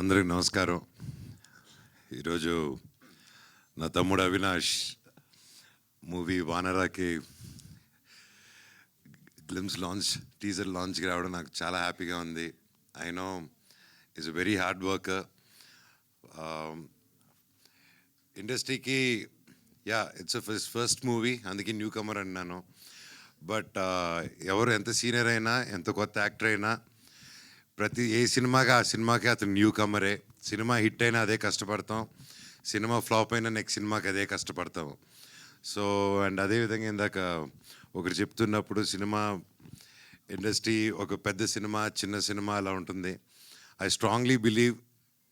అందరికి నమస్కారం. ఈరోజు నా తమ్ముడు అవినాష్ మూవీ వానరాకి గ్లిమ్స్ లాంచ్ టీజర్ లాంచ్కి రావడం నాకు చాలా హ్యాపీగా ఉంది. I know is a very hard worker ఇండస్ట్రీకి yeah it's first first movie అందుకే న్యూ కమర్ అన్నాను బట్ uh, ఎవరు ఎంత సీనియర్ అయినా ఎంత కొత్త యాక్టర్ అయినా ప్రతి ఏ సినిమాకి ఆ సినిమాకి అతను న్యూ కమరే సినిమా హిట్ అయినా అదే కష్టపడతాం. సినిమా ఫ్లాప్ అయినా నెక్స్ట్ సినిమాకి అదే కష్టపడతాం. సో అండ్ అదేవిధంగా ఇందాక ఒకరు చెప్తున్నప్పుడు సినిమా ఇండస్ట్రీ ఒక పెద్ద సినిమా చిన్న సినిమా అలా ఉంటుంది. ఐ స్ట్రాంగ్లీ బిలీవ్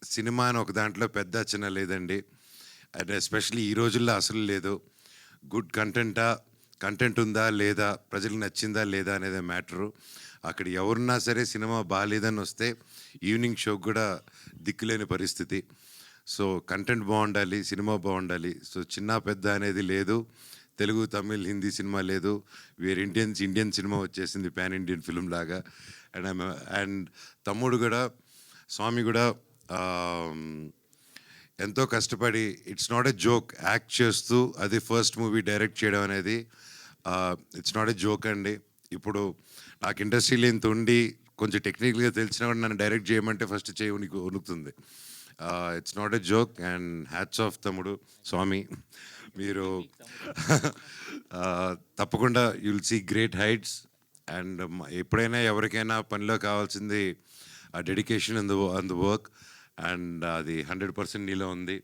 సినిమా అని ఒక దాంట్లో పెద్ద చిన్న లేదండి. అండ్ ఎస్పెషలీ ఈ రోజుల్లో అసలు లేదు. గుడ్ కంటెంటా కంటెంట్ ఉందా లేదా? ప్రజలకు నచ్చిందా లేదా అనేది మ్యాటరు అక్కడ ఎవరున్నా సరే సినిమా బాగాలేదని వస్తే ఈవినింగ్ షోకి కూడా దిక్కులేని పరిస్థితి. సో కంటెంట్ బాగుండాలి సినిమా బాగుండాలి. సో చిన్న పెద్ద అనేది లేదు. తెలుగు తమిళ్ హిందీ సినిమా లేదు. వేరే ఇండియన్స్ ఇండియన్ సినిమా వచ్చేసింది పాన్ ఇండియన్ ఫిల్మ్ లాగా. అండ్ అండ్ తమ్ముడు కూడా స్వామి కూడా um, ఎంతో కష్టపడి it's not a joke act చేస్తూ అది ఫస్ట్ మూవీ డైరెక్ట్ చేయడం అనేది ఇట్స్ నాట్ ఎ జోక్ అండి. ఇప్పుడు నాకు ఇండస్ట్రీలో ఇంత ఉండి కొంచెం టెక్నికల్గా తెలిసిన కూడా నన్ను డైరెక్ట్ చేయమంటే ఫస్ట్ చేయ ఉనికి ఉనుకుతుంది. It's not a joke and hats off తమ్ముడు స్వామి. మీరు తప్పకుండా you'll see great heights and ఎప్పుడైనా ఎవరికైనా పనిలో కావాల్సింది ఆ dedication and and work and అది హండ్రెడ్ పర్సెంట్ నీలో ఉంది.